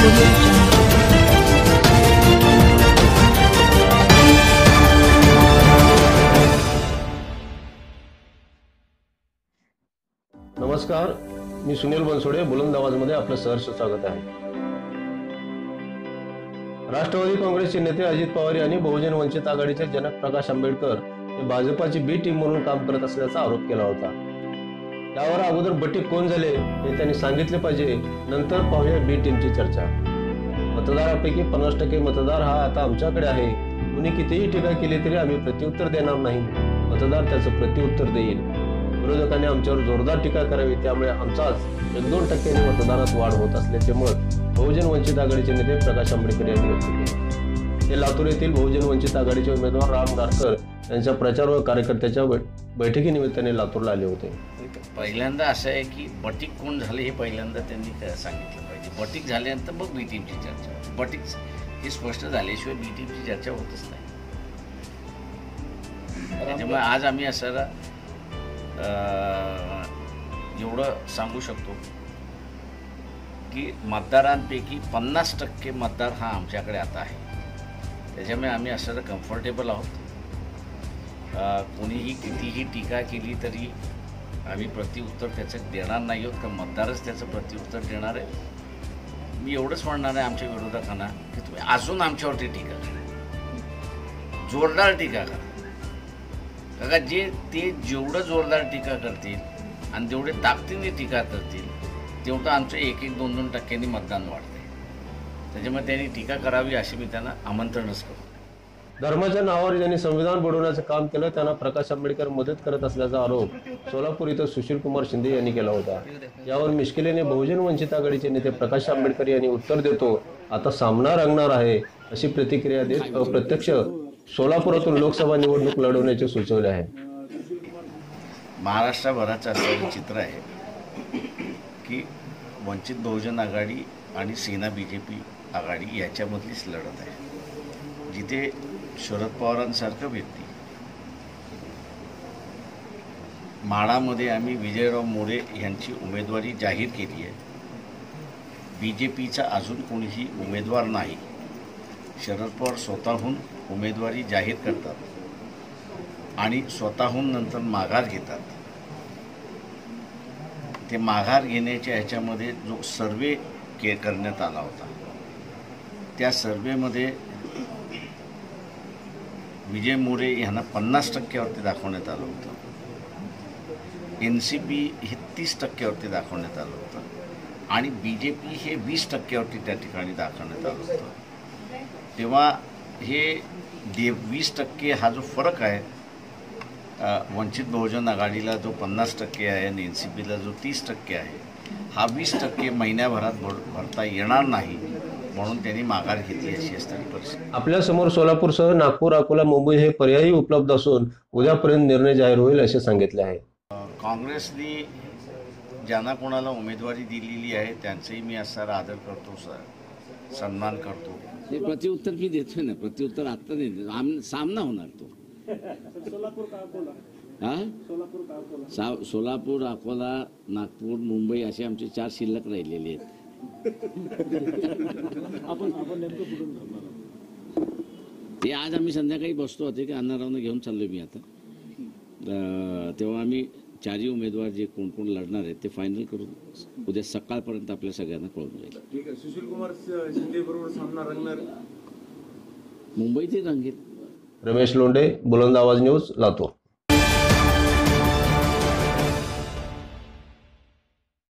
नमस्कार मी सुनील बनसोडे बुलंद आवाजमध्ये आपलं सहर्ष स्वागत आहे. राष्ट्रवादी काँग्रेसचे नेते अजित पवार यांनी बहुजन वंचित आघाडीचे जनक प्रकाश आंबेडकर हे भाजपाची बी टीम म्हणून काम करत असल्याचा आरोप केला होता. त्यावर अगोदर बटी कोण झाले हे त्यांनी सांगितले पाहिजे. नंतर पाहूया बी टीमची चर्चा. मतदारापैकी पन्नास टक्के मतदार हा आता आमच्याकडे आहे. कुणी कितीही टीका केली तरी आम्ही प्रत्युत्तर देणार नाही. मतदार त्याचं प्रत्युत्तर देईल. विरोधकांनी आमच्यावर जोरदार टीका करावी. त्यामुळे आमचाच एक दोन टक्क्यांनी मतदानात वाढ होत असल्याचे मत बहुजन वंचित आघाडीचे नेते प्रकाश आंबेडकर यांनी व्यक्त केले. ते लातूर येथील बहुजन वंचित आघाडीचे उमेदवार राम दारकर यांच्या प्रचार व कार्यकर्त्याच्या बैठकीनिमित्ताने लातूरला आले होते. पहिल्यांदा असं आहे की बटिक कोण झाले हे पहिल्यांदा त्यांनी सांगितलं पाहिजे. बटिक झाल्यानंतर मग बी टीमची चर्चा. बटिक हे स्पष्ट झाल्याशिवाय बी टीमची चर्चा होतच नाही. त्याच्यामुळे आज आम्ही असं एवढं सांगू शकतो की मतदारांपैकी पन्नास टक्के मतदार हा आमच्याकडे आता आहे. त्याच्यामुळे आम्ही असं कम्फर्टेबल आहोत. कोणीही कितीही टीका केली तरी आम्ही प्रत्युत्तर त्याचं देणार नाही आहोत का मतदारच त्याचं प्रत्युत्तर देणार आहे. मी एवढंच म्हणणार आहे आमच्या विरोधकांना की तुम्ही अजून आमच्यावरती टीका करा. जोरदार टीका करा. का जे ते जेवढं जोरदार टीका करतील आणि जेवढे ताकदीने टीका करतील तेवढं आमचं एक एक दोन दोन टक्क्यांनी मतदान वाढते. त्याच्यामुळे त्यांनी टीका करावी अशी मी त्यांना आमंत्रणच करतो. धर्माच्या नावावर ज्यांनी संविधान बुडवण्याचं काम केलं त्यांना प्रकाश आंबेडकर मदत करत असल्याचा आरोप सोलापूर इथं सुशील कुमार शिंदे यांनी केला होता. यावर मिश्किलेने बहुजन वंचित आघाडीचे नेते प्रकाश आंबेडकर यांनी उत्तर देतो आता सामना रंगणार आहे अशी प्रतिक्रिया देत अप्रत्यक्ष सोलापुरातून लोकसभा निवडणूक लढवण्याचे सुचवले आहे. महाराष्ट्रभराचं असं चित्र आहे की वंचित बहुजन आघाडी आणि सेना बी जे पी आघाडी याच्यामधलीच लढत आहे. जिथे शरद पवारांसारखं व्यक्ती. माळामध्ये आम्ही विजयराव मोरे यांची उमेदवारी जाहीर केली आहे. बी जे पीचा अजून कोणीही उमेदवार नाही. शरद पवार स्वतःहून उमेदवारी जाहीर करतात. आणि स्वतःहून नंतर माघार घेतात. ते माघार घेण्याच्या ह्याच्यामध्ये जो सर्वे के करण्यात आला होता. त्या सर्वेमध्ये विजय मोरे यांना पन्नास टक्क्यावरती दाखवण्यात आलं होतं. एन सी पी हे तीस टक्क्यावरती दाखवण्यात आलं होतं. आणि बी जे पी हे वीस टक्क्यावरती त्या ठिकाणी दाखवण्यात आलं होतं. तेव्हा हे दे वीस टक्के हा जो फरक आहे वंचित बहुजन आघाडीला जो पन्नास टक्के आहे आणि एन सी पीला जो तीस टक्के आहे हा वीस टक्के महिन्याभरात भर भरता येणार नाही. म्हणून त्यांनी माघार घेतली अशी असताना परिस्थिती. आपल्यासमोर सोलापूरसह नागपूर अकोला मुंबई हे पर्यायी उपलब्ध असून उद्यापर्यंत निर्णय जाहीर होईल असे सांगितले आहे. काँग्रेसने ज्यांना कोणाला उमेदवारी दिलेली आहे त्यांचंही मी असा आदर करतो सर सन्मान करतो. ते प्रत्युत्तर मी देतोय ना प्रत्युत्तर आत्ता नाही देत. आम- सामना होणार तो. हा? सा- सोलापूर अकोला नागपूर मुंबई असे आमचे चार शिल्लक राहिलेले आहेत. ते आज आम्ही संध्याकाळी बसतो होते की अण्णारावनं घेऊन चाललोय मी आता. तेव्हा आम्ही चारही उमेदवार जे कोण कोण लढणार आहेत ते फायनल करून उद्या सकाळपर्यंत आपल्या सगळ्यांना कळून जाईल. ठीक आहे. सुशील कुमार शिंदे बरोबर सामना रंगणार. मुंबईतही रंगेल. रमेश लोंढे बुलंद आवाज न्यूज लातूर.